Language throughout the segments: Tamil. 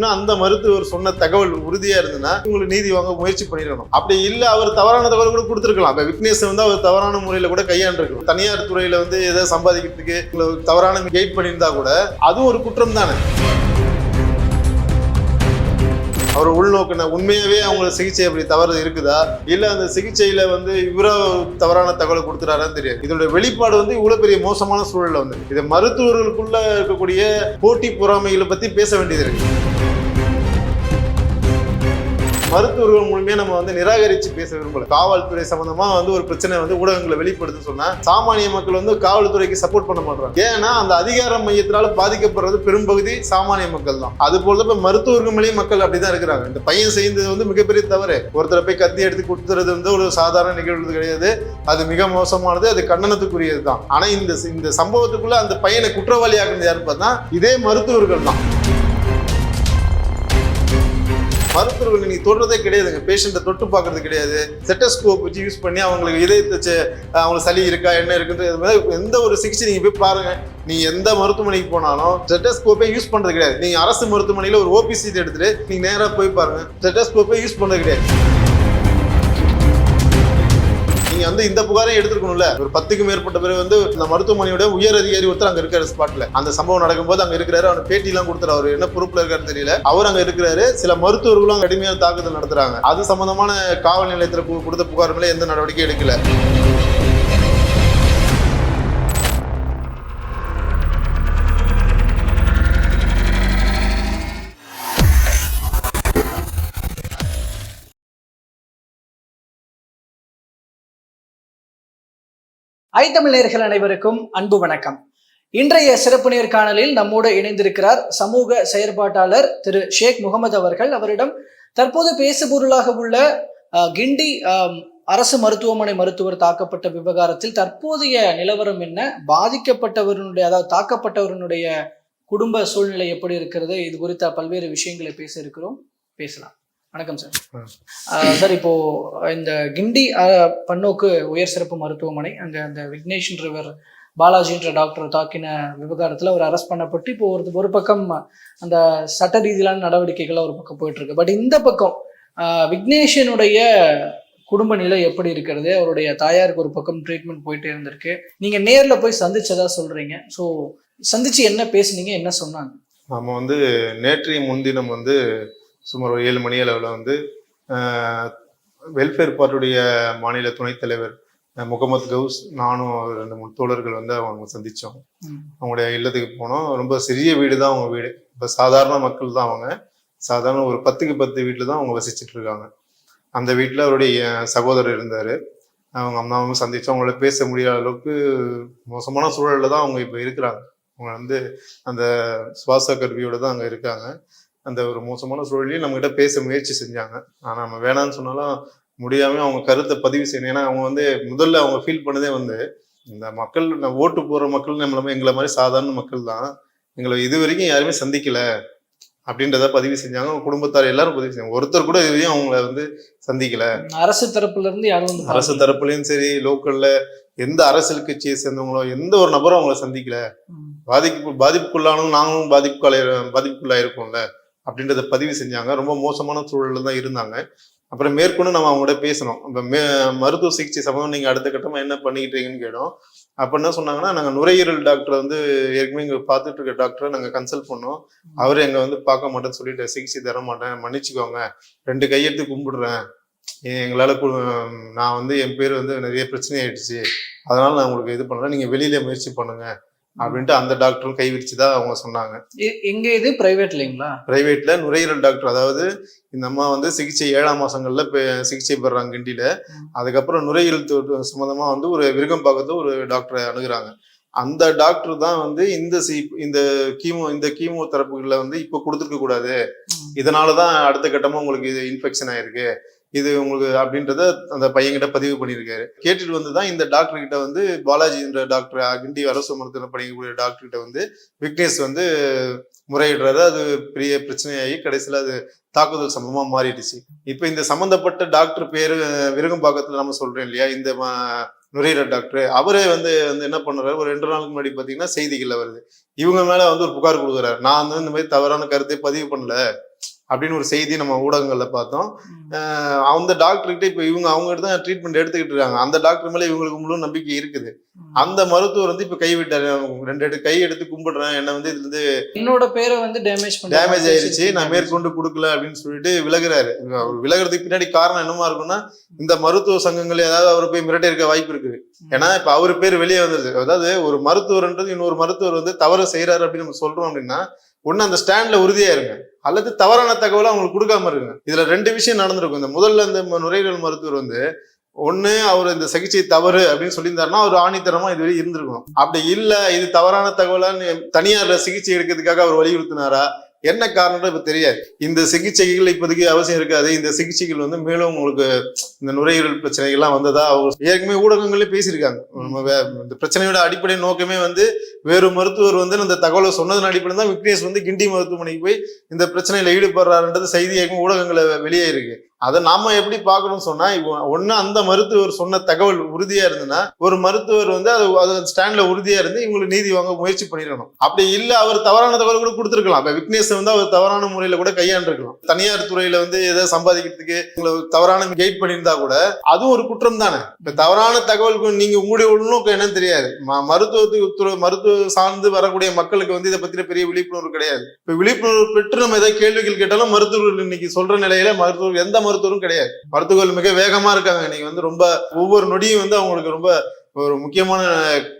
அப்படின்னு அந்த மருத்துவர் சொன்ன தகவல் உறுதியா இருந்ததுன்னா உங்களுக்கு நீதி வாங்க முயற்சி பண்ணிடணும். அப்படி இல்ல அவர் தவறான தகவல் கூட கொடுத்துருக்கலாம். இப்ப விக்னேஷ் வந்து அவர் தவறான முறையில கூட கையாண்டிருக்கணும் தனியார் துறையில வந்து ஏதோ சம்பாதிக்கிறதுக்கு தவறான கைட் பண்ணியிருந்தா கூட அதுவும் ஒரு குற்றம் தானே? அவர் உள்நோக்கின உண்மையாவே அவங்களுக்கு சிகிச்சை அப்படி தவறு இருக்குதா? இல்ல அந்த சிகிச்சையில வந்து இவரோ தவறான தகவலை கொடுத்துறாரான்னு தெரியாது. இதோட வெளிப்பாடு வந்து இவ்வளவு பெரிய மோசமான சூழல்ல வந்து இது மருத்துவர்களுக்குள்ள இருக்கக்கூடிய போட்டி பொறாமைகளை பத்தி பேச வேண்டியது இருக்கு. மருத்துவர்கள் மூலமே நம்ம வந்து நிராகரிச்சு பேச விரும்பல. காவல்துறை சம்பந்தமா வந்து ஒரு பிரச்சனை வந்து ஊடகங்களை வெளிப்படுத்து சொன்னா சாமானிய மக்கள் வந்து காவல்துறைக்கு சப்போர்ட் பண்ண மாட்டாங்க ஏன்னா அந்த அதிகார மையத்தினால பாதிக்கப்படுறது பெரும்பகுதி சாமானிய மக்கள் தான். அது போல இப்ப மருத்துவர்கள் மேலேயும் மக்கள் அப்படிதான் இருக்கிறாங்க. இந்த பையன் செய்தது வந்து மிகப்பெரிய தவறு. ஒருத்தரை போய் கத்தி எடுத்து கொடுத்துறது வந்து ஒரு சாதாரண நிகழ்வு கிடையாது. அது மிக மோசமானது அது கண்டனத்துக்குரியது தான். ஆனா இந்த இந்த சம்பவத்துக்குள்ள அந்த பையனை குற்றவாளியாக்குறது யாருன்னு பார்த்தா இதே மருத்துவர்கள் தான். மருத்துவர்கள் நீங்க தொடுறதே கிடையாதுங்க. பேஷண்ட்டை தொட்டு பார்க்கறது கிடையாது. செட்டஸ்கோப் வச்சு யூஸ் பண்ணி அவங்களுக்கு இதயத்தை செ- அவங்களுக்கு சளி இருக்கா என்ன இருக்குன்றது இது மாதிரி எந்த ஒரு சிகிச்சை நீங்க போய் பாருங்க. நீங்கள் எந்த மருத்துவமனைக்கு போனாலும் செட்டஸ்கோப்பே யூஸ் பண்றது கிடையாது. நீங்க அரசு மருத்துவமனையில ஒரு ஓபிசி சீட் எடுத்துட்டு நீங்க நேராக போய் பாருங்க. செட்டஸ்கோப்பே யூஸ் பண்றது கிடையாது. நீங்க வந்து இந்த புகாரையும் எடுத்துருக்கணும்ல. ஒரு பத்துக்கும் மேற்பட்ட பேர் வந்து இந்த மருத்துவமனையோட உயர் அதிகாரி ஒருத்தர் அங்க இருக்கிற ஸ்பாட்ல அந்த சம்பவம் நடக்கும்போது அங்க இருக்கிறாரு அவன் பேட்டி எல்லாம் கொடுத்தாரு அவர் என்ன பொறுப்புல இருக்காருன்னு தெரியல. அவர் அங்க இருக்கிறாரு சில மருத்துவர்களும் கடுமையான தாக்குதல் நடத்துறாங்க. அது சம்பந்தமான காவல் நிலையத்தில் கு- கொடுத்த புகார் மேலே எந்த நடவடிக்கையும் எடுக்கல. ஐத்தமிழ் நேர்கள் அனைவருக்கும் அன்பு வணக்கம். இன்றைய சிறப்பு நேர்காணலில் நம்மோடு இணைந்திருக்கிறார் சமூக செயற்பாட்டாளர் திரு ஷேக் முகமது அவர்கள். அவரிடம் தற்போது பேசுபொருளாக உள்ள கிண்டி அஹ், அரசு மருத்துவமனை மருத்துவர் தாக்கப்பட்ட விவகாரத்தில் தற்போதைய நிலவரம் என்ன? பாதிக்கப்பட்டவருடைய அதாவது தாக்கப்பட்டவருடைய குடும்ப சூழ்நிலை எப்படி இருக்கிறது? இது குறித்த பல்வேறு விஷயங்களை பேச இருக்கிறோம். பேசலாம். வணக்கம் சார் சார் இப்போ இந்த கிண்டி பன்னோக்கு உயர் சிறப்பு மருத்துவமனை அங்க அந்த விக்னேஷ்ன்றவர் பாலாஜின்ற டாக்டர் தாக்கின விவகாரத்துல அவர் அரெஸ்ட் பண்ணப்பட்டு இப்போ ஒரு ஒரு பக்கம் அந்த சட்ட ரீதியிலான நடவடிக்கைகள் ஒரு பக்கம் போயிட்டு இருக்கு பட் இந்த பக்கம் விக்னேஷனுடைய குடும்ப நிலை எப்படி இருக்கிறது? அவருடைய தாயாருக்கு ஒரு பக்கம் ட்ரீட்மெண்ட் போயிட்டே இருந்திருக்கு. நீங்க நேர்ல போய் சந்திச்சதா சொல்றீங்க. ஸோ சந்திச்சு என்ன பேசுனீங்க என்ன சொன்னாங்க? நம்ம வந்து நேற்றைய முன்தினம் வந்து சுமார் ஒரு ஏழு மணி அளவில் வந்து வெல்ஃபேர் பார்ட்டியுடைய மாநில துணைத் தலைவர் முகமது கவுஸ் நானும் ரெண்டு மூணு தோழர்கள் வந்து அவங்க சந்திச்சோம். ம். அவங்களுடைய இல்லத்துக்கு போனோம். ரொம்ப சிறிய வீடு தான் அவங்க வீடு. இப்போ சாதாரண மக்கள் தான் அவங்க. சாதாரண ஒரு பத்துக்கு பத்து வீட்டில் தான் அவங்க வசிச்சுட்டு இருக்காங்க. அந்த வீட்டில் அவருடைய சகோதரர் இருந்தார். அவங்க அம்மாவும் சந்திச்சோம். அவங்கள பேச முடியாத அளவுக்கு மோசமான சூழலில் தான் அவங்க இப்போ இருக்கிறாங்க. அவங்க வந்து அந்த சுவாச கருவியோட தான் அங்கே இருக்காங்க. அந்த ஒரு மோசமான சூழலையும் நம்மகிட்ட பேச முயற்சி செஞ்சாங்க. ஆனால் நம்ம வேணாம்னு சொன்னாலும் முடியாம அவங்க கருத்தை பதிவு செய்யணும். ஏன்னா அவங்க வந்து முதல்ல அவங்க ஃபீல் பண்ணதே வந்து இந்த மக்கள் நான் ஓட்டு போற மக்கள் நம்மள எங்களை மாதிரி சாதாரண மக்கள் தான். எங்களை இது வரைக்கும் யாருமே சந்திக்கல அப்படின்றத பதிவு செஞ்சாங்க. குடும்பத்தார் எல்லாரும் பதிவு செஞ்சாங்க. ஒருத்தர் கூட இது வரையும் அவங்கள வந்து சந்திக்கல. அரசு தரப்புல இருந்து யாரும் வந்து அரசு தரப்புலயும் சரி லோக்கல்ல எந்த அரசியல் கட்சியை சேர்ந்தவங்களோ எந்த ஒரு நபரும் அவங்கள சந்திக்கல. பாதிப்பு பாதிப்புக்குள்ளானவங்க நாங்களும் பாதிப்புக்குள்ளாய பாதிப்புக்குள்ளாயிருக்கோம்ல. அப்படின்றத பதிவு செஞ்சாங்க. ரொம்ப மோசமான சூழல்ல தான் இருந்தாங்க. அப்புறம் மேற்கொண்டு நம்ம அவங்கள்ட்ட பேசணும். இப்போ மே மருத்துவ சிகிச்சை சம்பந்தம் நீங்கள் அடுத்த கட்டமாக என்ன பண்ணிக்கிட்டீங்கன்னு கேட்டோம். அப்போ என்ன சொன்னாங்கன்னா நாங்கள் நுரையீரல் டாக்டர் வந்து ஏற்கனவே இங்கே பார்த்துட்டு இருக்க டாக்டரை நாங்கள் கன்சல்ட் பண்ணோம். அவர் எங்களை வந்து பார்க்க மாட்டேன்னு சொல்லிட்டு சிகிச்சை தர மாட்டேன். மன்னிச்சுக்கோங்க. ரெண்டு கையெடுத்து கும்பிடுறேன். எங்களால் நான் வந்து என் பேர் வந்து நிறைய பிரச்சனை ஆயிடுச்சு. அதனால நான் உங்களுக்கு இது பண்ணுறேன் நீங்கள் வெளியில முயற்சி பண்ணுங்க. அப்படின்ட்டு அந்த டாக்டரும் கைவிரிச்சு தான் அவங்க சொன்னாங்க. எங்க இது? பிரைவேட் இல்லைங்களா? பிரைவேட்ல நுரையீரல் டாக்டர் அதாவது இந்த அம்மா வந்து சிகிச்சை ஏழாம் மாசங்கள்ல சிகிச்சை பெறாங்க கிண்டியில. அதுக்கப்புறம் நுரையீரல் சம்பந்தமா வந்து ஒரு விருகம்பாக்கத்துல ஒரு டாக்டரை அணுகுறாங்க. அந்த டாக்டர் தான் வந்து இந்த சி இந்த கீமோ இந்த கீமோ தெரப்புகளை வந்து இப்போ கொடுத்துருக்க கூடாது ம். இதனாலதான் அடுத்த கட்டமா உங்களுக்கு இது இன்ஃபெக்ஷன் ஆயிருக்கு. இது உங்களுக்கு அப்படின்றத அந்த பையன்கிட்ட பதிவு பண்ணியிருக்காரு. கேட்டுட்டு வந்து தான் இந்த டாக்டர் கிட்ட வந்து பாலாஜின்ற டாக்டர் கிண்டி அரசு மருத்துவம் படிக்கக்கூடிய டாக்டர் கிட்ட வந்து விக்னேஷ் வந்து முறையிடுறாரு. அது பெரிய பிரச்சனையாகி கடைசியில் அது தாக்குதல் சம்பவமாக மாறிடுச்சு. இப்போ இந்த சம்மந்தப்பட்ட டாக்டர் பேரு விருகம்பாக்கத்தில் நம்ம சொல்கிறோம் இல்லையா? இந்த நுரையீரல் டாக்டர் அவரே வந்து வந்து என்ன பண்ணுறாரு ஒரு ரெண்டு நாளுக்கு முன்னாடி பார்த்தீங்கன்னா செய்திகளில் வருது. இவங்க மேலே வந்து ஒரு புகார் கொடுக்குறாரு. நான் வந்து இந்த மாதிரி தவறான கருத்தை பதிவு பண்ணல. அப்படின்னு ஒரு செய்தி நம்ம ஊடகங்கள்ல பார்த்தோம். அந்த டாக்டர்கிட்ட இப்போ இவங்க அவங்ககிட்ட தான் ட்ரீட்மெண்ட் எடுத்துக்கிட்டு இருக்காங்க. அந்த டாக்டர் மேல இவங்களுக்கு முழு நம்பிக்கை இருக்குது. அந்த மருத்துவர் வந்து இப்ப கைவிட்டாரு ரெண்டு ரெண்டு கை எடுத்து கும்பிடுறேன். என்ன வந்து இதுல இருந்து என்னோட பேரை வந்து டேமேஜ் டேமேஜ் ஆயிருச்சு. நான் மேற்கொண்டு கொடுக்கல அப்படின்னு சொல்லிட்டு விலகுறாரு. அவர் விலகுறதுக்கு பின்னாடி காரணம் என்னமா இருக்கும்னா இந்த மருத்துவ சங்கங்கள் ஏதாவது அவர் போய் மிரட்டி இருக்க வாய்ப்பு இருக்குது. ஏன்னா இப்ப அவர் பேர் வெளியே வந்துருது அதாவது ஒரு மருத்துவர்ன்றது இன்னொரு மருத்துவர் வந்து தவறு செய்யறாரு அப்படின்னு நம்ம சொல்றோம் அப்படின்னா ஒண்ணு அந்த ஸ்டாண்ட்ல உறுதியா இருங்க. அல்லது தவறான தகவலை அவங்களுக்கு கொடுக்காம இருங்க. இதுல ரெண்டு விஷயம் நடந்திருக்கும். இந்த முதல்ல இந்த நுரையீரல் மருத்துவர் வந்து ஒண்ணு அவர் இந்த சிகிச்சை தவறு அப்படின்னு சொல்லியிருந்தாருன்னா அவர் ஆணித்தரமா இதுவரை இருந்திருக்கணும். அப்படி இல்ல இது தவறான தகவலான்னு தனியார்ல சிகிச்சை எடுக்கிறதுக்காக அவர் வலியுறுத்தினாரா? என்ன காரணம் இப்ப தெரியாது. இந்த சிகிச்சைகள் இப்போதைக்கு அவசியம் இருக்காது. இந்த சிகிச்சைகள் வந்து மேலும் உங்களுக்கு இந்த நுரையீரல் பிரச்சனைகள்லாம் வந்ததா? அவங்க ஏற்கனவே ஊடகங்களே பேசியிருக்காங்க. நம்ம வே- இந்த பிரச்சனையோட அடிப்படை நோக்கமே வந்து வேறு மருத்துவர் வந்து இந்த தகவலை சொன்னதன் அடிப்படையில் தான் விக்னேஷ் வந்து கிண்டி மருத்துவமனைக்கு போய் இந்த பிரச்சனையில ஈடுபடுறாருன்றது செய்தி இயக்கம் ஊடகங்களை வெளியே இருக்கு அதை நாம எப்படி பார்க்கணும்னு சொன்னா இப்போ ஒண்ணு அந்த மருத்துவர் சொன்ன தகவல் உறுதியா இருந்ததுன்னா ஒரு மருத்துவர் வந்து அது அது ஸ்டாண்ட்ல உறுதியா இருந்து இவங்களுக்கு நீதி வாங்க முயற்சி பண்ணிடணும். அப்படி இல்ல அவர் தவறான தகவல் கூட கொடுத்துருக்கலாம். இப்ப விக்னேஷ் வந்து அவர் தவறான முறையில கூட கையாண்டிருக்கலாம். தனியார் துறையில வந்து ஏதோ சம்பாதிக்கிறதுக்கு உங்களை தவறான கைட் பண்ணியிருந்தா கூட அதுவும் ஒரு குற்றம் தானே. இப்ப தவறான தகவல் நீங்க உங்களுடைய உள்நோக்கம் என்னன்னு தெரியாது. ம- மருத்துவத்துக்கு மருத்துவ மருத்துவ சார்ந்து வரக்கூடிய மக்களுக்கு வந்து இதை பத்தின பெரிய விழிப்புணர்வு கிடையாது. இப்ப விழிப்புணர்வு பெற்று நம்ம ஏதாவது கேள்விகள் கேட்டாலும் மருத்துவர்கள் இன்னைக்கு சொல்ற நிலையில மருத்துவர் எந்த மருத்துவரும் கிடையாது. மருத்துவர்கள் மிக வேகமா இருக்காங்க. இன்னைக்கு வந்து ரொம்ப ஒவ்வொரு நொடியும் வந்து அவங்களுக்கு ரொம்ப ஒரு முக்கியமான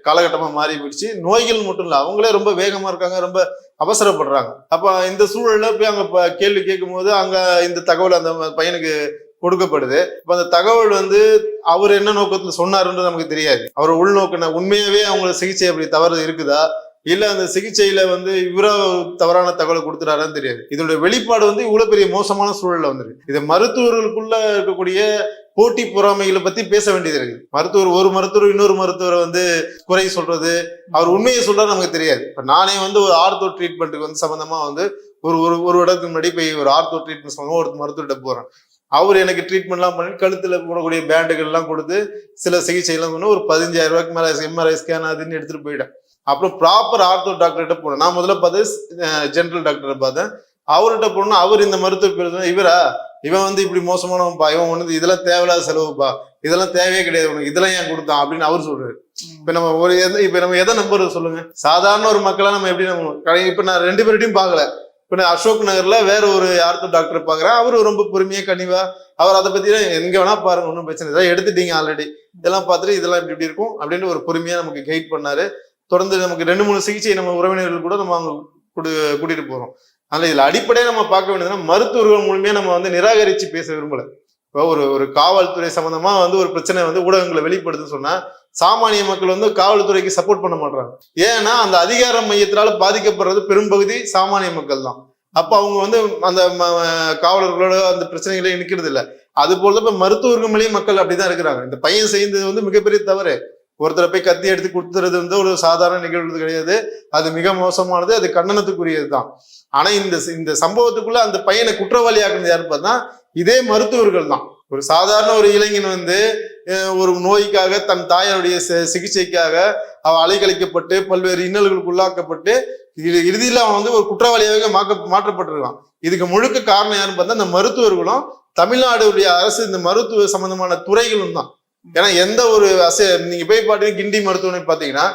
காலகட்டமா மாறி போயிடுச்சு. நோய்கள் மட்டும் இல்ல அவங்களே ரொம்ப வேகமா இருக்காங்க ரொம்ப அவசரப்படுறாங்க. அப்ப இந்த சூழல்ல போய் அங்க கேள்வி கேட்கும் போது அங்க இந்த தகவல் அந்த பையனுக்கு கொடுக்கப்படுது. இப்போ அந்த தகவல் வந்து அவர் என்ன நோக்கத்துல சொன்னாருன்றது நமக்கு தெரியாது. அவர் உள்நோக்கின உண்மையாவே அவங்களோட சிகிச்சை அப்படி தவறு இருக்குதா? இல்ல அந்த சிகிச்சையில வந்து இவரா தவறான தகவலை கொடுத்துட்டாரான்னு தெரியாது. இதோட வெளிப்பாடு வந்து இவ்வளவு பெரிய மோசமான சூழல்ல வந்துருக்கு. இது மருத்துவர்களுக்குள்ள இருக்கக்கூடிய போட்டி பொறாமைகளை பத்தி பேச வேண்டியது இருக்கு. மருத்துவர் ஒரு மருத்துவர் இன்னொரு மருத்துவரை வந்து குறை சொல்றது அவர் உண்மையை சொல்றாரு நமக்கு தெரியாது. இப்ப நானே வந்து ஒரு ஆர்த்தோ ட்ரீட்மெண்ட்டுக்கு வந்து சம்பந்தமா வந்து ஒரு ஒரு ஒரு இடத்துக்கு முன்னாடி போய் ஒரு ஆர்த்தோ ட்ரீட்மெண்ட் சம்பந்தமா ஒரு மருத்துவர்கிட்ட போறேன். அவர் எனக்கு ட்ரீட்மெண்ட்லாம் பண்ணி கழுத்துல போடக்கூடிய பேண்டுகள் எல்லாம் கொடுத்து சில சிகிச்சை எல்லாம் பண்ணி ஒரு பதினஞ்சாயிரம் ரூபாய்க்கு மேல எம்ஆர்ஐ ஸ்கேன் அதுன்னு எடுத்துட்டு போயிட்டேன் அப்புறம் ப்ராப்பர் ஆர்த்தோ டாக்டர்கிட்ட போனேன். நான் முதல்ல பார்த்து ஜென்ரல் டாக்டரை பார்த்தேன். அவர்கிட்ட போனா அவர் இந்த மருத்துவ பேர் இவரா? இவன் வந்து இப்படி மோசமானவன்பா? இவன் வந்து இதெல்லாம் தேவையில்லாத செலவுப்பா. இதெல்லாம் தேவையே கிடையாது உனக்கு. இதெல்லாம் ஏன் கொடுத்தான்? அப்படின்னு அவர் சொல்றாரு. இப்ப நம்ம ஒரு எத இப்ப நம்ம எதை நம்புறது சொல்லுங்க. சாதாரண ஒரு மக்களா நம்ம எப்படி நம்ம இப்ப நான் ரெண்டு பேர்ட்டையும் பார்க்கல. இப்ப நான் அசோக் நகர்ல வேற ஒரு யார்த்து டாக்டர் பாக்குறேன் அவரு ரொம்ப பொறுமையா கனிவா அவர் அதை பத்தி எங்க வேணா பாருங்க ஒன்றும் பிரச்சனை இல்லை. எடுத்துட்டீங்க ஆல்ரெடி இதெல்லாம் பார்த்துட்டு இதெல்லாம் இப்படி இப்படி இருக்கும் அப்படின்னு ஒரு பொறுமையா நமக்கு கைட் பண்ணாரு. தொடர்ந்து நமக்கு ரெண்டு மூணு சிகிச்சை நம்ம உறவினர்கள் கூட நம்ம அவங்க கூட்டிட்டு போறோம். அதனால இதுல அடிப்படையா நம்ம பார்க்க வேண்டியதுன்னா மருத்துவர்கள் மூலமே நம்ம வந்து நிராகரிச்சு பேச விரும்பல. இப்போ ஒரு ஒரு காவல்துறை சம்பந்தமா வந்து ஒரு பிரச்சனை வந்து ஊடகங்களை வெளிப்படுதுன்னு சொன்னா சாமானிய மக்கள் வந்து காவல்துறைக்கு சப்போர்ட் பண்ண மாட்டாங்க ஏன்னா அந்த அதிகார மையத்தினால பாதிக்கப்படுறது பெரும்பகுதி சாமானிய மக்கள் தான். அப்ப அவங்க வந்து அந்த ம- காவலர்களோட அந்த பிரச்சனைகளை நிக்கிறது இல்லை அது போல இப்ப மருத்துவர்கள் மேலேயும் மக்கள் அப்படிதான் இருக்கிறாங்க. இந்த பையன் செய்தது வந்து மிகப்பெரிய தவறு. ஒருத்தரை போய் கத்தி எடுத்து கொடுத்துறது வந்து ஒரு சாதாரண நிகழ்வு கிடையாது. அது மிக மோசமானது அது கண்டனத்துக்குரியது தான் ஆனா இந்த இந்த சம்பவத்துக்குள்ள அந்த பையனை குற்றவாளியாக்குறது யாரு பார்த்தா இதே மருத்துவர்கள் தான் ஒரு சாதாரண ஒரு இளைஞன் வந்து ஒரு நோய்க்காக தன் தாயாருடைய சிகிச்சைக்காக அவ அலைக்கழிக்கப்பட்டு பல்வேறு இன்னல்களுக்கு உள்ளாக்கப்பட்டு இறுதியில் அவன் வந்து ஒரு குற்றவாளியாக மாக்க மாற்றப்பட்டிருக்கான். இதுக்கு முழுக்க காரணம் யாருன்னு பார்த்தா இந்த மருத்துவர்களும் தமிழ்நாடுடைய அரசு இந்த மருத்துவ சம்பந்தமான துறைகளும் தான் ஏன்னா எந்த ஒரு அசை நீங்க போய் பாட்டு கிண்டி மருத்துவமனை பாத்தீங்கன்னா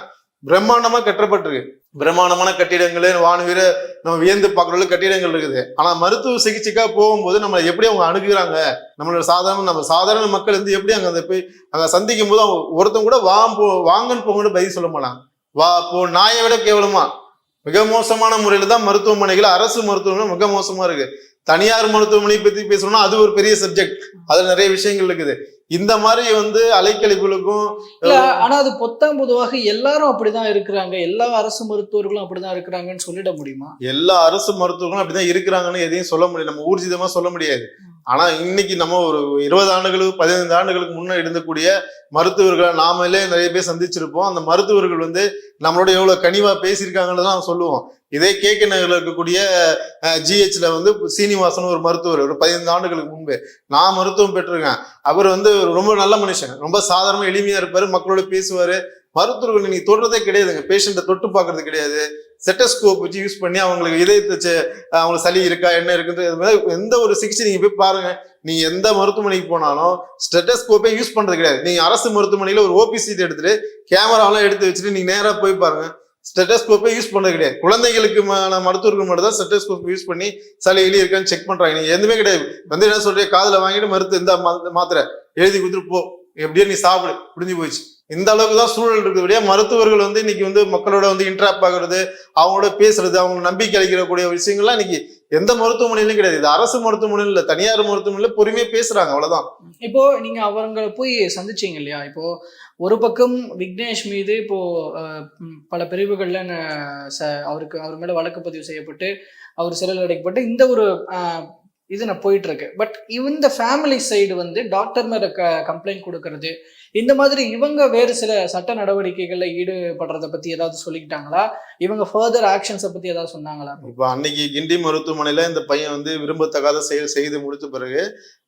பிரம்மாண்டமா கட்டப்பட்டிருக்கு. பிரம்மாண்டமான கட்டிடங்களே வானுவீர நம்ம வியந்து பார்க்குற கட்டிடங்கள் இருக்குது. ஆனா மருத்துவ சிகிச்சைக்காக போகும்போது நம்மளை எப்படி அவங்க அணுகுறாங்க? நம்மளோட சாதாரண நம்ம சாதாரண மக்கள் வந்து எப்படி அங்க அந்த போய் அங்க சந்திக்கும் போது அவங்க ஒருத்தவங்க கூட வா போ வாங்கன்னு போங்கன்னு பதில் சொல்ல மாட்டாங்க. வா போ நாயை விட கேவலமா. மிக மோசமான முறையில தான் மருத்துவமனைகள் அரசு மருத்துவமனை மிக மோசமா இருக்கு. தனியார் மருத்துவமனை பத்தி பேசணும்னா அது ஒரு பெரிய சப்ஜெக்ட் அதுல நிறைய விஷயங்கள் இருக்குது. இந்த மாதிரி வந்து அலைக்கழிப்புகளுக்கும் ஆனா அது பொத்தாம் பொதுவாக எல்லாரும் அப்படிதான் இருக்கிறாங்க. எல்லா அரசு மருத்துவர்களும் அப்படிதான் இருக்கிறாங்கன்னு சொல்லிட முடியுமா? எல்லா அரசு மருத்துவர்களும் அப்படிதான் இருக்கிறாங்கன்னு எதையும் சொல்ல முடியாது நம்ம ஊர்ஜிதமா சொல்ல முடியாது. ஆனா இன்னைக்கு நம்ம ஒரு இருபது ஆண்டுகளுக்கு பதினைந்து ஆண்டுகளுக்கு முன்ன இருந்தக்கூடிய மருத்துவர்களை நாமளே நிறைய பேர் சந்திச்சிருப்போம். அந்த மருத்துவர்கள் வந்து நம்மளோட எவ்வளவு கனிவா பேசியிருக்காங்கன்னு தான் சொல்லுவோம். இதே கே கே நகர்ல இருக்கக்கூடிய ஜிஹெச்ல வந்து சீனிவாசன் ஒரு மருத்துவர். ஒரு பதினைந்து ஆண்டுகளுக்கு முன்பு நான் மருத்துவம் பெற்றிருக்கேன். அவர் வந்து ரொம்ப நல்ல மனுஷன். ரொம்ப சாதாரணமா எளிமையா இருப்பாரு மக்களோட பேசுவாரு. மருத்துவர்கள் நீங்க தொடுறதே கிடையாதுங்க. பேஷண்ட்டை தொட்டு பார்க்கறது கிடையாது. செட்டஸ்கோப் வச்சு யூஸ் பண்ணி அவங்களுக்கு இதயத்தை அவங்களுக்கு சளி இருக்கா என்ன இருக்குன்றது மாதிரி எந்த ஒரு சிகிச்சை நீங்க போய் பாருங்க. நீங்கள் எந்த மருத்துவமனைக்கு போனாலும் ஸ்டெட்டஸ்கோப்பே யூஸ் பண்றது கிடையாது. நீங்க அரசு மருத்துவமனையில ஒரு ஓபி சீட் எடுத்துட்டு கேமராவெல்லாம் எடுத்து வச்சுட்டு நீங்க நேரா போய் பாருங்க. ஸ்டெட்டஸ்கோப்பே யூஸ் பண்ணது கிடையாது. குழந்தைகளுக்கு ம- மருத்துவர்கள் மட்டும் தான் ஸ்டெட்டஸ்கோப் யூஸ் பண்ணி சளி எலி இருக்கான்னு செக் பண்றாங்க. நீ எதுவுமே கிடையாது. வந்து என்ன சொல்றீங்க? காதில் வாங்கிட்டு மருத்து இந்த மா- மாத்திரை எழுதி கொடுத்துட்டு போ. எப்படியோ நீ சாப்பிடு. முடிஞ்சு போயிடுச்சு. இந்த அளவுக்கு தான் சூழல் இருக்கிறபடியா மருத்துவர்கள் வந்து இன்னைக்கு வந்து மக்களோட வந்து இன்ட்ராக்ட் ஆகுறது அவங்களோட பேசுறது அவங்க நம்பிக்கை அளிக்கக்கூடிய விஷயங்கள்லாம் இன்னைக்கு எந்த மருத்துவமனையிலும் கிடையாது. இது அரசு மருத்துவமனையில் இல்ல தனியார் மருத்துவமனையில பொறுமையா பேசுறாங்க. அவ்வளவுதான். இப்போ நீங்க அவங்களை போய் சந்திச்சீங்க இல்லையா? இப்போ ஒரு பக்கம் விக்னேஷ் மீது இப்போ பல பிரிவுகள்ல ச- அவருக்கு அவர் மேல வழக்கு பதிவு செய்யப்பட்டு அவர் சிறையில் அடைக்கப்பட்டு இந்த ஒரு இது நான் போயிட்டு இருக்கு பட் இந்த ஃபேமிலி சைடு வந்து டாக்டர் மேல க கம்ப்ளைண்ட் கொடுக்கறது இந்த மாதிரி இவங்க வேறு சில சட்ட நடவடிக்கைகள்ல ஈடுபடுறத பத்தி ஏதாவது சொல்லிக்கிட்டாங்களா? இவங்க ஃபர்தர் ஆக்ஷன்ஸை பத்தி ஏதாவது சொன்னாங்களா? இப்போ அன்னைக்கு கிண்டி மருத்துவமனையில இந்த பையன் வந்து விரும்பத்தகாத செயல் செய்து முடித்த பிறகு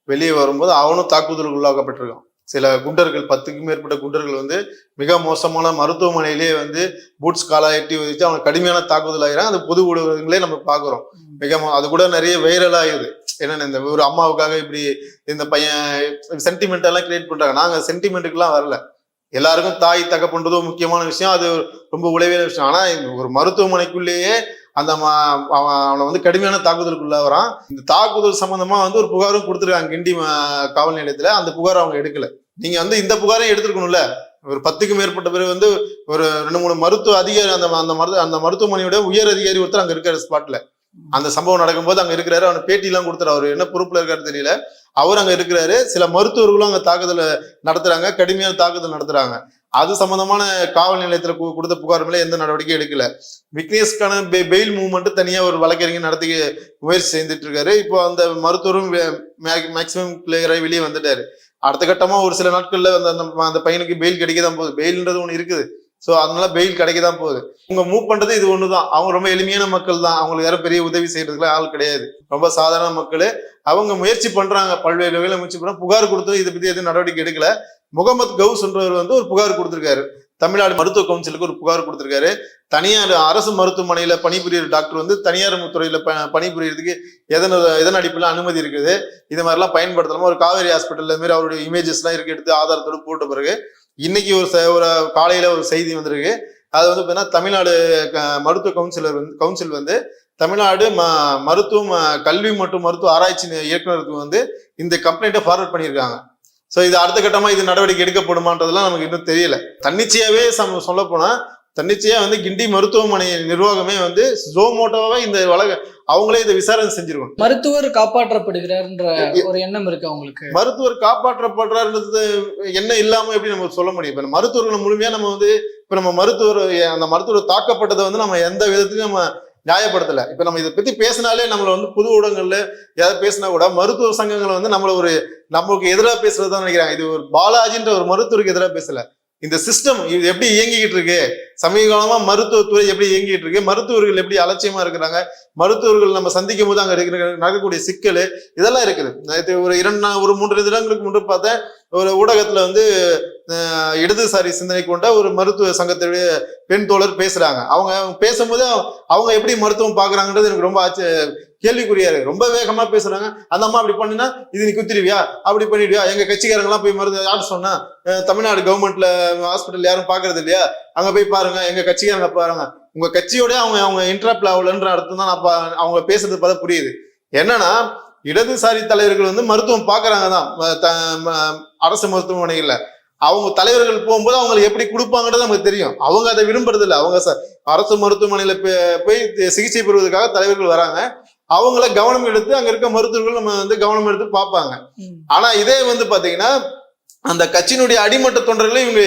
வெளியே வரும்போது அவனும் தாக்குதலுக்கு உள்ளாக்கப்பட்டிருக்கான். சில குண்டர்கள் பத்துக்கும் மேற்பட்ட குண்டர்கள் வந்து மிக மோசமான மருத்துவமனையிலேயே வந்து பூட்ஸ் காலா எட்டி வச்சு அவனுக்கு கடுமையான தாக்குதல் ஆகிறான். அது பொது ஊடகங்களே நம்ம பார்க்குறோம். மிக அது கூட நிறைய வைரல் ஆகுது என்னென்ன இந்த ஒரு அம்மாவுக்காக இப்படி இந்த பையன் சென்டிமெண்ட் எல்லாம் கிரியேட் பண்றாங்க. நாங்க சென்டிமெண்ட்டுக்கெல்லாம் வரல. எல்லாருக்கும் தாய் தகப்பன்றதும் முக்கியமான விஷயம். அது ரொம்ப உளவியல விஷயம். ஆனா ஒரு மருத்துவமனைக்குள்ளேயே அந்த அவன் அவனை வந்து கடுமையான தாக்குதலுக்குள்ள வரான். இந்த தாக்குதல் சம்பந்தமா வந்து ஒரு புகாரும் கொடுத்துருக்காங்க கிண்டி காவல் நிலையத்துல. அந்த புகாரை அவங்க எடுக்கல. நீங்க வந்து இந்த புகாரையும் எடுத்துருக்கணும்ல. ஒரு பத்துக்கும் மேற்பட்ட பேர் வந்து ஒரு ரெண்டு மூணு மருத்துவ அதிகாரி அந்த அந்த மருத்துவ அந்த மருத்துவமனையோட உயர் அதிகாரி ஒருத்தர் அங்க இருக்கிற ஸ்பாட்ல அந்த சம்பவம் நடக்கும்போது அங்க இருக்கிறாரு அவனை பேட்டிலாம் எல்லாம் கொடுத்தாரு அவர் என்ன பொறுப்புல இருக்காரு தெரியல. அவர் அங்க இருக்கிறாரு சில மருத்துவர்களும் அங்க தாக்குதல் நடத்துறாங்க கடுமையான தாக்குதல் நடத்துறாங்க. அது சம்பந்தமான காவல் நிலையத்துல கு- கொடுத்த புகார் மேல எந்த நடவடிக்கையும் எடுக்கல. விக்னேஷ்கான பெ- பெயில் மூவ்மெண்ட் தனியா ஒரு வழக்கறிஞர் நடத்தி முயற்சி செய்துட்டு இருக்காரு இப்போ அந்த மருத்துவரும் மேக்சிமம் பிளேயரை வெளியே வந்துட்டாரு. அடுத்த கட்டமா ஒரு சில நாட்கள்ல அந்த அந்த- அந்த பையனுக்கு பெயில் கிடைக்க தான் போகுது. பெயில்ன்றது ஒன்று இருக்குது. ஸோ அதனால பெயில் கிடைக்க தான் போகுது. அவங்க மூவ் பண்றது இது ஒண்ணுதான். அவங்க ரொம்ப எளிமையான மக்கள் தான் அவங்களுக்கு யாரும் பெரிய உதவி செய்யறதுக்குலாம் ஆள் கிடையாது. ரொம்ப சாதாரண மக்கள். அவங்க முயற்சி பண்றாங்க. பல்வேறு வகையில முயற்சி பண்றாங்க. புகார் கொடுத்து இதை பத்தி எதுவும் நடவடிக்கை எடுக்கல. முகமது கவுஸ்ன்றவர் வந்து ஒரு புகார் கொடுத்திருக்காரு. தமிழ்நாடு மருத்துவ கவுன்சிலுக்கு ஒரு புகார் கொடுத்திருக்காரு. தனியார் அரசு மருத்துவமனையில பணிபுரியிற டாக்டர் வந்து தனியார் துறையில ப பணிபுரியறதுக்கு எதன் எதன் அடிப்பில் அனுமதி இருக்குது. இது மாதிரிலாம் பயன்படுத்தலாமா? ஒரு காவேரி ஹாஸ்பிட்டல் மாரி அவருடைய இமேஜஸ்லாம் இருக்கு. எடுத்து ஆதாரத்தோடு போட்ட பிறகு இன்னைக்கு ஒரு ச- ஒரு காலையில ஒரு செய்தி வந்திருக்கு. அது வந்து பார்த்தீங்கன்னா தமிழ்நாடு க- மருத்துவ கவுன்சிலர் வந்து கவுன்சில் வந்து தமிழ்நாடு ம மருத்துவம் கல்வி மற்றும் மருத்துவ ஆராய்ச்சி இயக்குநருக்கு இயக்குனருக்கு வந்து இந்த கம்ப்ளைண்ட்டை ஃபார்வர்ட் பண்ணியிருக்காங்க. ஸோ இது அடுத்த கட்டமாக இது நடவடிக்கை எடுக்கப்படுமான்றதெல்லாம் நமக்கு இன்னும் தெரியல. தன்னிச்சையாகவே சம சொல்ல போனால் தன்னிச்சையா வந்து கிண்டி மருத்துவமனை நிர்வாகமே வந்து ஜோமோட்டோவாவே இந்த வழக்கு அவங்களே இதை விசாரணை செஞ்சிருக்கணும் மருத்துவர் காப்பாற்றப்படுகிறார்ன்ற ஒரு எண்ணம் இருக்கு அவங்களுக்கு மருத்துவர் காப்பாற்றப்படுறாருன்றது என்ன இல்லாம எப்படி நம்ம சொல்ல முடியும்? இப்ப மருத்துவர்களை முழுமையா நம்ம வந்து இப்ப நம்ம மருத்துவர் அந்த மருத்துவர் தாக்கப்பட்டதை வந்து நம்ம எந்த விதத்திலையும் நம்ம நியாயப்படுத்தல. இப்ப நம்ம இதை பத்தி பேசினாலே நம்மள வந்து புது ஊடகங்கள்ல ஏதாவது பேசினா கூட மருத்துவ சங்கங்கள் வந்து நம்மள ஒரு நம்மளுக்கு எதிராக பேசுறதுதான் நினைக்கிறாங்க. இது ஒரு பாலாஜின்ற ஒரு மருத்துவருக்கு எதிராக பேசல. இந்த சிஸ்டம் இது எப்படி இயங்கிக்கிட்டு இருக்கு? சமீப காலமா மருத்துவத்துறை எப்படி இயங்கிட்டு இருக்கு? மருத்துவர்கள் எப்படி அலட்சியமா இருக்கிறாங்க? மருத்துவர்கள் நம்ம சந்திக்கும் போது அங்க இருக்கிற நடக்கக்கூடிய சிக்கல் இதெல்லாம் இருக்குது. நேற்று ஒரு இரண்டு ஒரு மூன்று தினங்களுக்கு முன்பு பார்த்தேன் ஒரு ஊடகத்துல வந்து இடதுசாரி சிந்தனை கொண்ட ஒரு மருத்துவ சங்கத்துடைய பெண் தோழர் பேசுறாங்க. அவங்க பேசும்போது அவங்க எப்படி மருத்துவம் பாக்குறாங்கன்றது எனக்கு ரொம்ப ஆச்சு கேள்விக்குறியா இருக்கு. ரொம்ப வேகமா பேசுறாங்க. அந்த அம்மா அப்படி பண்ணினா இது நீ குத்திடுவியா? அப்படி பண்ணிடுவியா? எங்க கட்சிக்காரங்களாம் போய் மருந்து யார் சொன்னா தமிழ்நாடு கவர்மெண்ட்ல ஹாஸ்பிட்டல் யாரும் பாக்குறது இல்லையா? அங்க போய் பாருங்க. எங்க கட்சிக்காரங்க பாருங்க. உங்க கட்சியோட அவங்க அவங்க இன்டராப்ட் ஆகலன்ற அர்த்தம் தான் நான் பா- அவங்க பேசுறது பார்த்தா புரியுது. என்னன்னா இடதுசாரி தலைவர்கள் வந்து மருத்துவம் பாக்குறாங்க தான். ம- த- ம- அரசு மருத்துவமனைகள்ல. அவங்க தலைவர்கள் போகும்போது அவங்களுக்கு எப்படி கொடுப்பாங்கன்றது நமக்கு தெரியும். அவங்க அதை விரும்புறது இல்லை. அவங்க அரசு மருத்துவமனையில போய் சிகிச்சை பெறுவதற்காக தலைவர்கள் வராங்க. அவங்கள கவனம் எடுத்து அங்க இருக்க மருத்துவர்கள் நம்ம வந்து கவனம் எடுத்து பார்ப்பாங்க. ஆனா இதே வந்து பாத்தீங்கன்னா அந்த கட்சியினுடைய அடிமட்ட தொண்டர்களும் இவங்க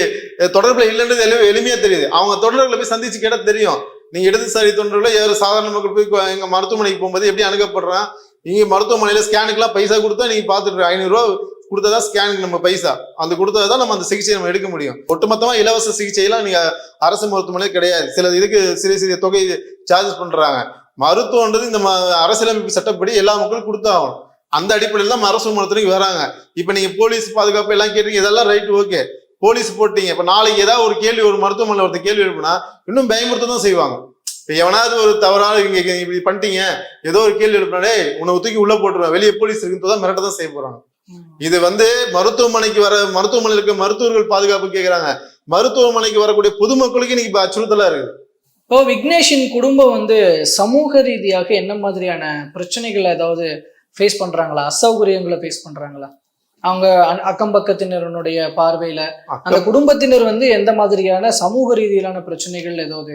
தொடர்புல இல்லைன்றது எளி- எளிமையா தெரியுது. அவங்க தொண்டர்களை போய் சந்திச்சு கேட்டா தெரியும். நீங்க இடதுசாரி தொண்டர்களோ யாரு சாதாரண மக்கள் போய் எங்க மருத்துவமனைக்கு போகும்போது எப்படி அணுகப்படுறான்? நீங்க மருத்துவமனையில ஸ்கேனுக்குலாம் பைசா கொடுத்தா நீங்க பாத்துட்டு ஐநூறு ரூபா கொடுத்தாதான் ஸ்கேனுக்கு நம்ம பைசா. அந்த கொடுத்தாதான் நம்ம அந்த சிகிச்சையை நம்ம எடுக்க முடியும். ஒட்டுமொத்தமா இலவச சிகிச்சையெல்லாம் நீங்க அரசு மருத்துவமனையில கிடையாது. சில இதுக்கு சிறிய சிறிய தொகை சார்ஜஸ் பண்றாங்க. மருத்துவன்றது இந்த அரசியலமைப்பு சட்டப்படி எல்லா மக்களும் கொடுத்தாகணும். அந்த அடிப்படையில் தான் அரசு மருத்துவமனைக்கு வராங்க. இப்ப நீங்க போலீஸ் பாதுகாப்பு எல்லாம் கேட்டீங்க இதெல்லாம் ரைட் ஓகே போலீஸ் போட்டீங்க. இப்ப நாளைக்கு ஏதாவது ஒரு கேள்வி ஒரு மருத்துவமனையில் ஒருத்தர் கேள்வி எழுப்புனா இன்னும் பயமுறுத்த தான் செய்வாங்க. இப்ப எவனாவது ஒரு தவறான இங்க இப்படி பண்ணிட்டீங்க. ஏதோ ஒரு கேள்வி எழுப்பினாலே உன்னை தூக்கி உள்ள போட்டுருவேன். வெளியே போலீஸ் இருக்குன்னு தான் மிரட்ட தான் செய்ய போறாங்க. இது வந்து மருத்துவமனைக்கு வர மருத்துவமனையில் இருக்க மருத்துவர்கள் பாதுகாப்பு கேக்குறாங்க. மருத்துவமனைக்கு வரக்கூடிய பொதுமக்களுக்கு இன்னைக்கு இப்ப அச்சுறுத்தலா இருக்கு. இப்போ விக்னேஷின் குடும்பம் வந்து சமூக ரீதியாக என்ன மாதிரியான பிரச்சனைகளை ஏதாவது ஃபேஸ் பண்றாங்களா? அசௌகரியங்களை ஃபேஸ் பண்றாங்களா? அவங்க அக்கம் பக்கத்தினருடைய பார்வையில அந்த குடும்பத்தினர் வந்து எந்த மாதிரியான சமூக ரீதியிலான பிரச்சனைகள் ஏதாவது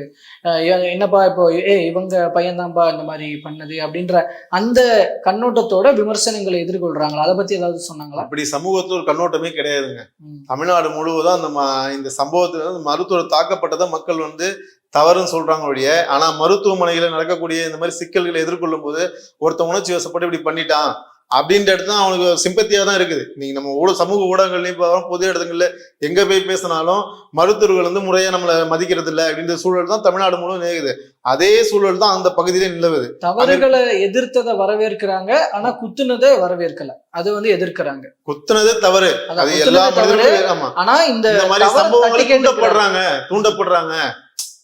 என்னப்பா இப்போ ஏ இவங்க பையன்தான்ப்பா இந்த மாதிரி பண்ணது அப்படின்ற அந்த கண்ணோட்டத்தோட விமர்சனங்களை எதிர்கொள்றாங்களா? அதை பத்தி ஏதாவது சொன்னாங்களா? அப்படி சமூகத்துல ஒரு கண்ணோட்டமே கிடையாதுங்க. தமிழ்நாடு முழுவதும் அந்த இந்த சம்பவத்துல மருத்துவர் தாக்கப்பட்டதை மக்கள் வந்து தவறுன்னு சொல்றாங்க ஒழிய. ஆனா மருத்துவமனையில நடக்கக்கூடிய இந்த மாதிரி சிக்கல்களை எதிர்கொள்ளும் போது ஒருத்தன் உணர்ச்சி வசப்பட்டு இப்படி பண்ணிட்டான் அப்படின்ற இடத்துல தான் அவனுக்கு சிம்பத்தியா தான் இருக்குது. நீங்க நம்ம ஊட சமூக ஊடகங்கள்லயும் பார்க்கலாம், பொது இடத்துங்கள்ல எங்க போய் பேசினாலும் மருத்துவர்கள் வந்து முறையா நம்மளை மதிக்கிறது இல்லை அப்படின்ற சூழல் தான் தமிழ்நாடு முழுவதும் நிலவுது அதே சூழல் தான் அந்த பகுதியிலே நிலவுது. தவறுகளை எதிர்த்ததை வரவேற்கிறாங்க ஆனா குத்துனதை வரவேற்கல. அது வந்து எதிர்க்கிறாங்க. குத்துனதே தவறு. அது எல்லா. மனிதர்களும் ஆனா இந்த மாதிரி சம்பவங்களை. தூண்டப்படுறாங்க தூண்டப்படுறாங்க.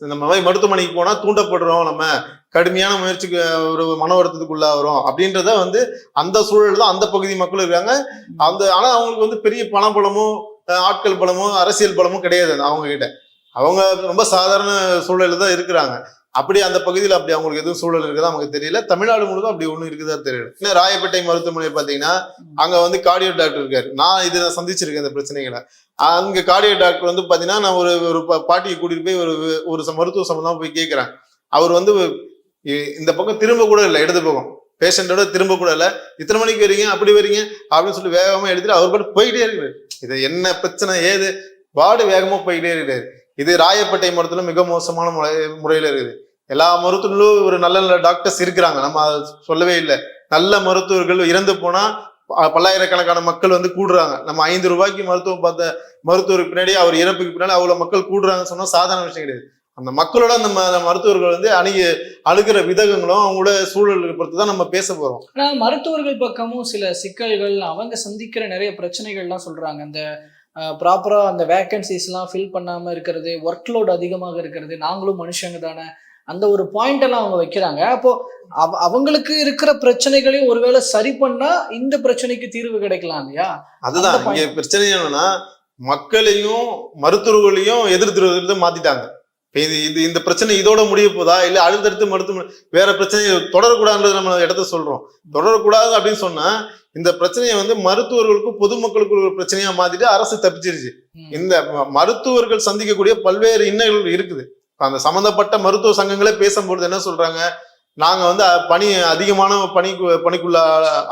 நம்ம மாதிரி மருத்துவமனைக்கு போனா தூண்டப்படுறோம் நம்ம கடுமையான முயற்சிக்கு ஒரு மன வருத்தத்துக்குள்ளாகிறோம். அப்படின்றத வந்து அந்த சூழல் தான் அந்த பகுதி மக்கள் இருக்காங்க. அந்த ஆனா அவங்களுக்கு வந்து பெரிய பணபலமோ பலமும் ஆட்கள் பலமோ அரசியல் பலமும் கிடையாது அவங்க கிட்ட அவங்க ரொம்ப சாதாரண சூழல்ல தான் இருக்கிறாங்க. அப்படி அந்த பகுதியில் அப்படி அவங்களுக்கு எதுவும் சூழல் இருக்குதா நமக்கு தெரியல. தமிழ்நாடு முழுவதும் அப்படி ஒன்றும் இருக்குதா தெரியல. இன்னும் ராயப்பேட்டை மருத்துவமனை பார்த்தீங்கன்னா அங்கே வந்து கார்டியோ டாக்டர் இருக்காரு. நான் இதை நான் சந்திச்சிருக்கேன் இந்த பிரச்சனைகளை. அங்கே கார்டியோ டாக்டர் வந்து பார்த்தீங்கன்னா நான் ஒரு ஒரு பாட்டியை கூட்டிகிட்டு போய் ஒரு ஒரு ச- மருத்துவ சம்பந்தமாக போய் கேட்குறேன். அவர் வந்து இந்த பக்கம் திரும்ப கூட இல்லை இடது பக்கம். பேஷண்டோட திரும்ப கூட இல்லை. இத்தனை மணிக்கு வரீங்க அப்படி வரீங்க அப்படின்னு சொல்லி வேகமாக எடுத்துட்டு அவர் பாட்டு போயிட்டே இருக்கிறார். இது என்ன பிரச்சனை ஏது? வார்டு வேகமாக போயிட்டே இருக்கிறாரு. இது ராயப்பேட்டை மருத்துவம் மிக மோசமான முறை முறையில் இருக்குது. எல்லா மருத்துவர்களும் ஒரு நல்ல நல்ல டாக்டர்ஸ் இருக்கிறாங்க. நம்ம அதை சொல்லவே இல்லை. நல்ல மருத்துவர்கள் இறந்து போனா பல்லாயிரக்கணக்கான மக்கள் வந்து கூடுறாங்க. நம்ம ஐந்து ரூபாய்க்கு மருத்துவம் பார்த்த மருத்துவருக்கு பின்னாடி அவர் இறப்புக்கு பின்னாடி அவ்வளோ மக்கள் கூடுறாங்கன்னு சொன்னால் சாதாரண விஷயம் கிடையாது. அந்த மக்களோட அந்த அந்த மருத்துவர்கள் வந்து அணுகி அழுகிற விதகங்களும் அவங்களோட சூழல்களை பொறுத்து தான் நம்ம பேச போறோம். ஆனா மருத்துவர்கள் பக்கமும் சில சிக்கல்கள் அவங்க சந்திக்கிற நிறைய பிரச்சனைகள்லாம் சொல்றாங்க. அந்த ப்ராப்பரா அந்த வேகன்சிஸ் எல்லாம் ஃபில் பண்ணாம இருக்கிறது ஒர்க் லோட் அதிகமாக இருக்கிறது நாங்களும் மனுஷங்க தானே அந்த ஒரு பாயிண்ட் எல்லாம் அவங்க வைக்கிறாங்க. அப்போ அவ அவங்களுக்கு இருக்கிற பிரச்சனைகளையும் ஒருவேளை சரி பண்ணா இந்த பிரச்சனைக்கு தீர்வு கிடைக்கலாம் இல்லையா? அதுதான் பிரச்சனை என்னன்னா மக்களையும் மருத்துவர்களையும் எதிர்த்து மாத்திட்டாங்க. இது இது இந்த பிரச்சனை இதோட முடிய போதா? இல்ல அடுத்தடுத்து மருத்துவ வேற பிரச்சனை தொடரக்கூடாதுன்றது நம்ம இடத்த சொல்றோம். தொடரக்கூடாது அப்படின்னு சொன்னா இந்த பிரச்சனையை வந்து மருத்துவர்களுக்கும் பொதுமக்களுக்கும் ஒரு பிரச்சனையா மாத்திட்டு அரசு தப்பிச்சிருச்சு. இந்த மருத்துவர்கள் சந்திக்கக்கூடிய பல்வேறு இன்னல்கள் இருக்குது. அந்த சம்பந்தப்பட்ட மருத்துவ சங்கங்களே பேசும்பொழுது என்ன சொல்றாங்க? நாங்க வந்து பணி அதிகமான பணிக்கு பணிக்குள்ள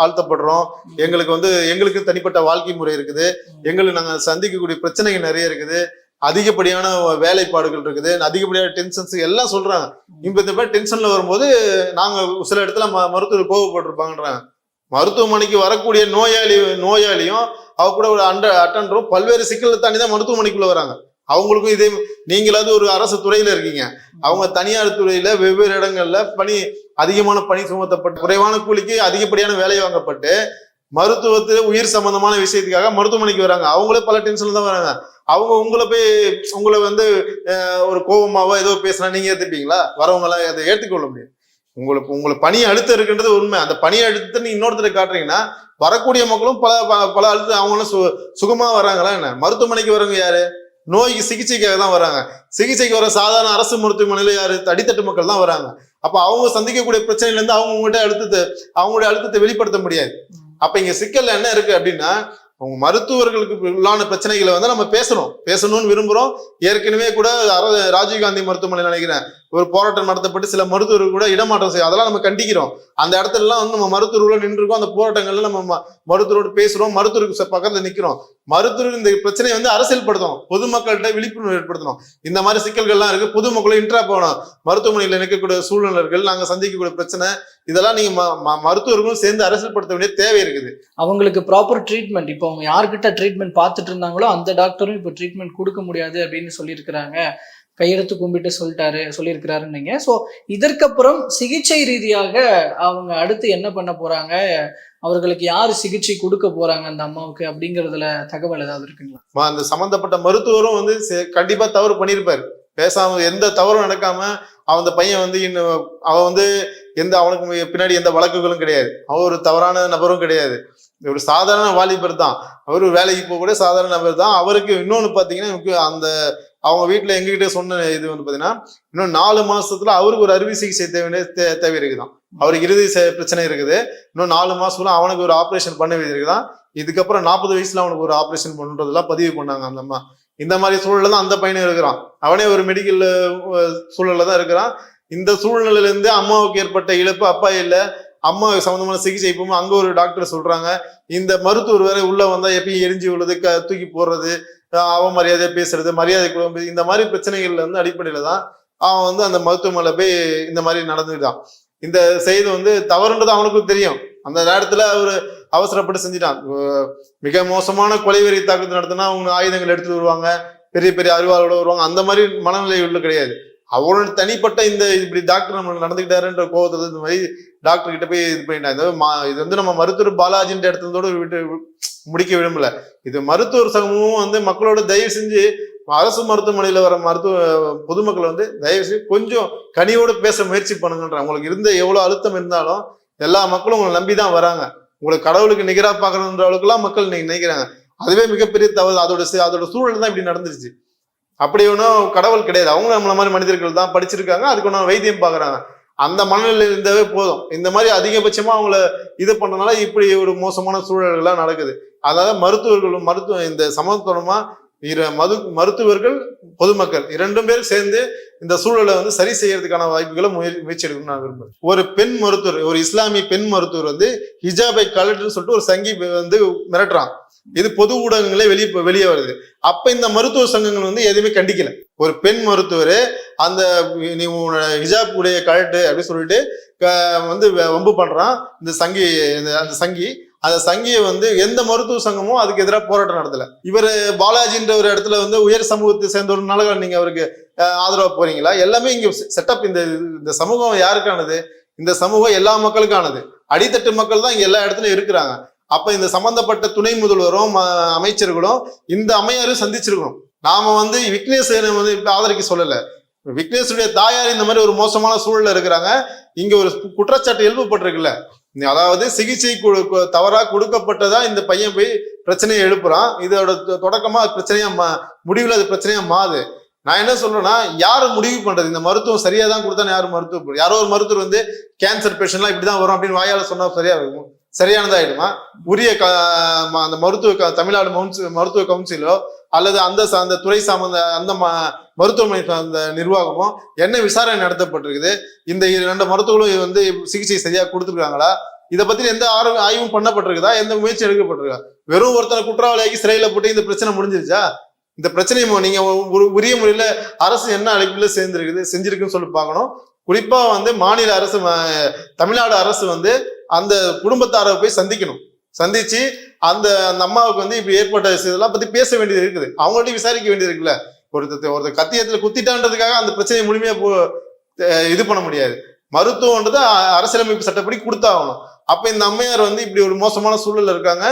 ஆழ்த்தப்படுறோம். எங்களுக்கு வந்து எங்களுக்கு தனிப்பட்ட வாழ்க்கை முறை இருக்குது. எங்களுக்கு நாங்க சந்திக்கக்கூடிய பிரச்சனைகள் நிறைய இருக்குது. அதிகப்படியான வேலைப்பாடுகள் இருக்குது அதிகப்படியான டென்ஷன்ஸ் எல்லாம் சொல்றாங்க. இப்ப இந்த மாதிரி டென்ஷன்ல வரும்போது நாங்க சில இடத்துல ம- மருத்துவர் கோவப்பட்டிருப்பாங்கன்றாங்க. மருத்துவமனைக்கு வரக்கூடிய நோயாளி நோயாளியும் அவ கூட ஒரு அண்ட அட்டன்றும் பல்வேறு சிக்கலை தாண்டி தான் மருத்துவமனைக்குள்ள வராங்க. அவங்களுக்கும் இதே நீங்களாவது ஒரு அரசு துறையில இருக்கீங்க. அவங்க தனியார் துறையில வெவ்வேறு இடங்கள்ல பணி அதிகமான பணி சுமத்தப்பட்டு குறைவான கூலிக்கு அதிகப்படியான வேலை வாங்கப்பட்டு மருத்துவத்தில் உயிர் சம்பந்தமான விஷயத்துக்காக மருத்துவமனைக்கு வராங்க. அவங்களே பல டென்ஷன்ல தான் வராங்க. அவங்க உங்களை போய் உங்களை வந்து ஒரு கோபமாவோ ஏதோ பேசுனா நீங்க ஏத்துப்பீங்களா? வரவங்களாம் அதை ஏற்றுக்கொள்ள முடியும் உங்களுக்கு உங்களுக்கு பணி அழுத்தம் இருக்குன்றது உண்மை. அந்த பணி அழுத்தத்தை நீ இன்னொருத்தர் காட்டுறீங்கன்னா வரக்கூடிய மக்களும் பல பல அழுத்தம் அவங்களும் சு சுகமா வராங்களா என்ன? மருத்துவமனைக்கு வரவங்க யாரு? நோய்க்கு சிகிச்சைக்காக தான் வராங்க. சிகிச்சைக்கு வர சாதாரண அரசு மருத்துவமனையில யாரு? அடித்தட்டு மக்கள் தான் வராங்க. அப்ப அவங்க சந்திக்கக்கூடிய பிரச்சனையில இருந்து அவங்க உங்கள்கிட்ட அழுத்தத்தை அவங்களுடைய அழுத்தத்தை வெளிப்படுத்த முடியாது. அப்ப இங்க சிக்கல் என்ன இருக்கு அப்படின்னா அவங்க மருத்துவர்களுக்கு உள்ளான பிரச்சனைகளை வந்து நம்ம பேசணும். பேசணும்னு விரும்புறோம். ஏற்கனவே கூட ராஜீவ்காந்தி மருத்துவமனை நினைக்கிறேன் ஒரு போராட்டம் நடத்தப்பட்டு சில மருத்துவர்கள் கூட இடமாற்றம் செய்யும் அதெல்லாம் நம்ம கண்டிக்கிறோம். அந்த இடத்துல எல்லாம் வந்து நம்ம மருத்துவர்களோட நின்றுருக்கோம். அந்த போராட்டங்கள்ல நம்ம ம- மருத்துவரோட பேசுறோம். மருத்துவருக்கு ச- பக்கத்துல நிக்கிறோம். மருத்துவர் இந்த பிரச்சனையை வந்து அரசியல்படுத்தணும். பொதுமக்கள்கிட்ட விழிப்புணர்வு ஏற்படுத்தணும். இந்த மாதிரி சிக்கல்கள்லாம் இருக்கு. பொதுமக்களும் இன்ட்ரா போகணும். மருத்துவமனையில் நிற்கக்கூடிய சூழ்நிலைகள் நாங்கள் சந்திக்கக்கூடிய பிரச்சனை இதெல்லாம் நீங்க மருத்துவர்களும் சேர்ந்து அரசியல்படுத்த வேண்டிய தேவை இருக்குது. அவங்களுக்கு ப்ராப்பர் ட்ரீட்மெண்ட் இப்போ அவங்க யார்கிட்ட ட்ரீட்மெண்ட் பார்த்துட்டு இருந்தாங்களோ அந்த டாக்டரும் இப்போ ட்ரீட்மெண்ட் கொடுக்க முடியாது அப்படின்னு சொல்லியிருக்கிறாங்க. கையெழுத்து கும்பிட்டு சொல்லிட்டாரு சொல்லியிருக்கிறாருன்னீங்க ஸோ இதற்கப்புறம் சிகிச்சை ரீதியாக அவங்க அடுத்து என்ன பண்ண போறாங்க? அவர்களுக்கு யார் சிகிச்சை கொடுக்க போறாங்க அந்த அம்மாவுக்கு அப்படிங்கறதுல தகவல் ஏதாவது இருக்குங்களா? அந்த சம்பந்தப்பட்ட மருத்துவரும் வந்து செ- கண்டிப்பா தவறு பண்ணியிருப்பாரு. பேசாம எந்த தவறும் நடக்காம அவன் அந்த பையன் வந்து இன்னும் அவன் வந்து எந்த அவனுக்கு பின்னாடி எந்த வழக்குகளும் கிடையாது. அவன் ஒரு தவறான நபரும் கிடையாது. ஒரு சாதாரண வாலிபர் தான். அவரு வேலைக்கு போகக்கூடிய சாதாரண நபர் தான். அவருக்கு இன்னொன்னு பாத்தீங்கன்னா எனக்கு அந்த அவங்க வீட்டுல எங்ககிட்ட சொன்ன இது வந்து பாத்தீங்கன்னா இன்னும் நாலு மாசத்துல அவருக்கு ஒரு அறுவை சிகிச்சை தேவை தே- தேவை இருக்குதான். அவருக்கு இறுதி பிரச்சனை இருக்குது. இன்னும் நாலு மாசத்துல அவனுக்கு ஒரு ஆப்ரேஷன் பண்ண வேண்டியது இருக்குதான். இதுக்கப்புறம் நாற்பது வயசுல அவனுக்கு ஒரு ஆப்ரேஷன் பண்றதெல்லாம் பதிவு பண்ணாங்க அந்த அம்மா. இந்த மாதிரி சூழல்ல தான் அந்த பையனும் இருக்கிறான். அவனே ஒரு மெடிக்கல் சூழல்ல தான் இருக்கிறான். இந்த சூழ்நிலையில இருந்து அம்மாவுக்கு ஏற்பட்ட இழப்பு அப்பா இல்லை. அம்மா சம்மந்தமான சிகிச்சை இப்போ அங்க ஒரு டாக்டர் சொல்றாங்க. இந்த மருத்துவர் வேற உள்ள வந்தா எப்பயும் எரிஞ்சு விழுது க தூக்கி போடுறது அவன் மரியாதையை பேசுறது மரியாதை குழம்பு இந்த மாதிரி பிரச்சனைகள்ல வந்து அடிப்படையில தான் அவன் வந்து அந்த மருத்துவமனையில போய் இந்த மாதிரி நடந்துட்டான் இந்த செய்தி வந்து தவறுன்றது அவனுக்கும் தெரியும். அந்த நேரத்துல ஒரு அவசரப்பட்டு செஞ்சிட்டான். மிக மோசமான கொலைவெறி தாக்குதல் நடத்தினா அவங்க ஆயுதங்கள் எடுத்துட்டு வருவாங்க. பெரிய பெரிய அறிவாளோட வருவாங்க. அந்த மாதிரி மனநிலை உள்ள கிடையாது. அவரோட தனிப்பட்ட இந்த இப்படி டாக்டர் நம்ம நடந்துக்கிட்டாருன்ற கோபத்துல இந்த மாதிரி டாக்டர் கிட்ட போய் இது பண்ணிட்டான். இது மா- இது வந்து நம்ம மருத்துவர் பாலாஜின்ற இடத்துல விட்டு முடிக்க விரும்பல. இது மருத்துவர் சமூகமும் வந்து மக்களோட தயவு செஞ்சு அரசு மருத்துவமனையில வர மருத்துவ பொதுமக்கள் வந்து தயவு செஞ்சு கொஞ்சம் கனியோடு பேச முயற்சி பண்ணுங்கன்ற உங்களுக்கு இருந்த எவ்வளவு அழுத்தம் இருந்தாலும் எல்லா மக்களும் உங்களை நம்பி தான் வராங்க. உங்களுக்கு கடவுளுக்கு நிகரா பார்க்கணுன்ற அளவுக்குலாம் மக்கள் இன்னைக்கு நினைக்கிறாங்க. அதுவே மிகப்பெரிய தவறு. அதோட அதோட சூழல் தான் இப்படி நடந்துருச்சு. அப்படி ஒன்றும் கடவுள் கிடையாது. அவங்க நம்மள மாதிரி மனிதர்கள் தான் படிச்சிருக்காங்க. அதுக்கு ஒன்றும் வைத்தியம் பார்க்குறாங்க. அந்த மனநிலை இருந்தாவே போதும். இந்த மாதிரி அதிகபட்சமா அவங்கள இது பண்றதுனால இப்படி ஒரு மோசமான சூழல்கள்லாம் நடக்குது. அதாவது மருத்துவர்களும் மருத்துவ இந்த சமத்துவமா இரு மது மருத்துவர்கள் பொதுமக்கள் இரண்டும் பேரும் சேர்ந்து இந்த சூழலை வந்து சரி செய்யறதுக்கான வாய்ப்புகளை முயற்சி முயற்சி எடுக்கணும்னு நான் விரும்புறேன். ஒரு பெண் மருத்துவர் ஒரு இஸ்லாமிய பெண் மருத்துவர் வந்து ஹிஜாபை கலட்டுன்னு சொல்லிட்டு ஒரு சங்கி வந்து மிரட்டுறான். இது பொது ஊடகங்களே வெளியே வெளியே வருது. அப்ப இந்த மருத்துவ சங்கங்கள் வந்து எதுவுமே கண்டிக்கல. ஒரு பெண் மருத்துவர் அந்த நீ உன்னோட ஹிஜாப் உடைய கழட்டு அப்படின்னு சொல்லிட்டு வந்து வம்பு பண்றான். இந்த சங்கி இந்த- அந்த சங்கி அந்த சங்கியை வந்து எந்த மருத்துவ சங்கமும் அதுக்கு எதிராக போராட்டம் நடத்தல. இவர் பாலாஜின்ற ஒரு இடத்துல வந்து உயர் சமூகத்தை சேர்ந்தவர்னால நீங்க அவருக்கு அஹ், ஆதரவா போறீங்களா? எல்லாமே இங்க செட்டப் இந்த இந்த சமூகம் யாருக்கானது? இந்த சமூகம் எல்லா மக்களுக்கானது. அடித்தட்டு மக்கள் தான் இங்க எல்லா இடத்துலயும் இருக்கிறாங்க. அப்ப இந்த சம்பந்தப்பட்ட துணை முதல்வரும் அமைச்சர்களும் இந்த அமையாரும் சந்திச்சிருக்கணும். நாம வந்து விக்னேஸ்வரன் வந்து இப்ப ஆதரிக்க சொல்லல. விக்னேஸ்வருடைய தாயார் இந்த மாதிரி ஒரு மோசமான சூழல்ல இருக்கிறாங்க. இங்க ஒரு குற்றச்சாட்டு எழுப்பப்பட்டிருக்குல்ல. அதாவது சிகிச்சை கு- தவறா கொடுக்கப்பட்டதா இந்த பையன் போய் பிரச்சனையை எழுப்புறான். இதோட தொடக்கமா அது பிரச்சனையா மா முடிவில் அது பிரச்சனையா மாறுது. நான் என்ன சொல்றேன்னா யார் முடிவு பண்றது? இந்த மருத்துவம் சரியா தான் கொடுத்தா யாரும் மருத்துவம் யாரோ ஒரு மருத்துவர் வந்து கேன்சர் பேஷண்ட்லாம் இப்படிதான் வரும் அப்படின்னு வாயால சொன்னா சரியா இருக்கும். சரியானதாயிடுமா? உரிய க ம- அந்த மருத்துவ க- தமிழ்நாடு மவுன்சி- மருத்துவ கவுன்சிலோ அல்லது அந்த அந்த துறை சார்ந்த அந்த ம- மருத்துவமனை சார்ந்த நிர்வாகமோ என்ன விசாரணை நடத்தப்பட்டிருக்குது? இந்த ரெண்டு மருத்துவர்களும் வந்து சிகிச்சை சரியாக கொடுத்துருக்காங்களா? இதை பத்தி எந்த ஆர்வம் ஆய்வும் பண்ணப்பட்டிருக்குதா? எந்த முயற்சி எடுக்கப்பட்டிருக்கா? வெறும் ஒருத்தனை குற்றவாளியாக்கி சிறையில போட்டு இந்த பிரச்சனை முடிஞ்சிருச்சா? இந்த பிரச்சனையும் நீங்க ஒரு உரிய முறையில அரசு என்ன அழைப்புல சேர்ந்திருக்குது செஞ்சிருக்குன்னு சொல்லி பார்க்கணும். குறிப்பா வந்து மாநில அரசு தமிழ்நாடு அரசு வந்து அந்த குடும்பத்தாரை போய் சந்திக்கணும். சந்திச்சு அந்த அந்த அம்மாவுக்கு வந்து இப்படி ஏற்பட்ட இதெல்லாம் பத்தி பேச வேண்டியது இருக்குது. அவங்கள்ட்ட விசாரிக்க வேண்டியது இருக்குல்ல. ஒருத்தர் ஒருத்தர் கத்தியத்துல குத்திட்டான்றதுக்காக அந்த பிரச்சனையை முழுமையா போ இது பண்ண முடியாது. மருத்துவம்ன்றது அரசியலமைப்பு சட்டப்படி கொடுத்தாகணும். அப்ப இந்த அம்மையார் வந்து இப்படி ஒரு மோசமான சூழல்ல இருக்காங்க.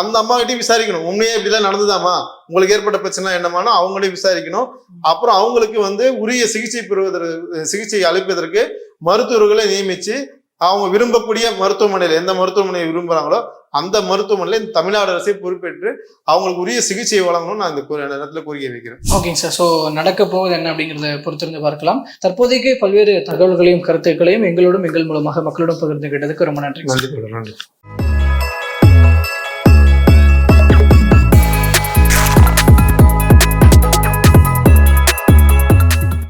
அந்த அம்மா கிட்டயும் விசாரிக்கணும். உண்மையே இப்படிலாம் நடந்துதாமா? உங்களுக்கு ஏற்பட்ட பிரச்சனை என்னமானோ அவங்களையும் விசாரிக்கணும். அப்புறம் அவங்களுக்கு வந்து உரிய சிகிச்சை பெறுவதற்கு சிகிச்சை அளிப்பதற்கு மருத்துவர்களை நியமிச்சு அவங்க விரும்பக்கூடிய மருத்துவமனையில் எந்த மருத்துவமனையை விரும்புறாங்களோ அந்த மருத்துவமனையில இந்த தமிழ்நாடு அரசே பொறுப்பேற்று அவங்களுக்கு உரிய சிகிச்சையை வழங்கணும்னு நான் இந்த நேரத்துல கோரிக்கை வைக்கிறேன். ஓகேங்க சார் ஸோ நடக்க போவது என்ன அப்படிங்கிறத பொறுத்திருந்து பார்க்கலாம். தற்போதைக்கு பல்வேறு தகவல்களையும் கருத்துக்களையும் எங்களோடும் எங்கள் மூலமாக மக்களோடும் பகிர்ந்து கேட்டதுக்கு ரொம்ப நன்றி. நன்றி நன்றி.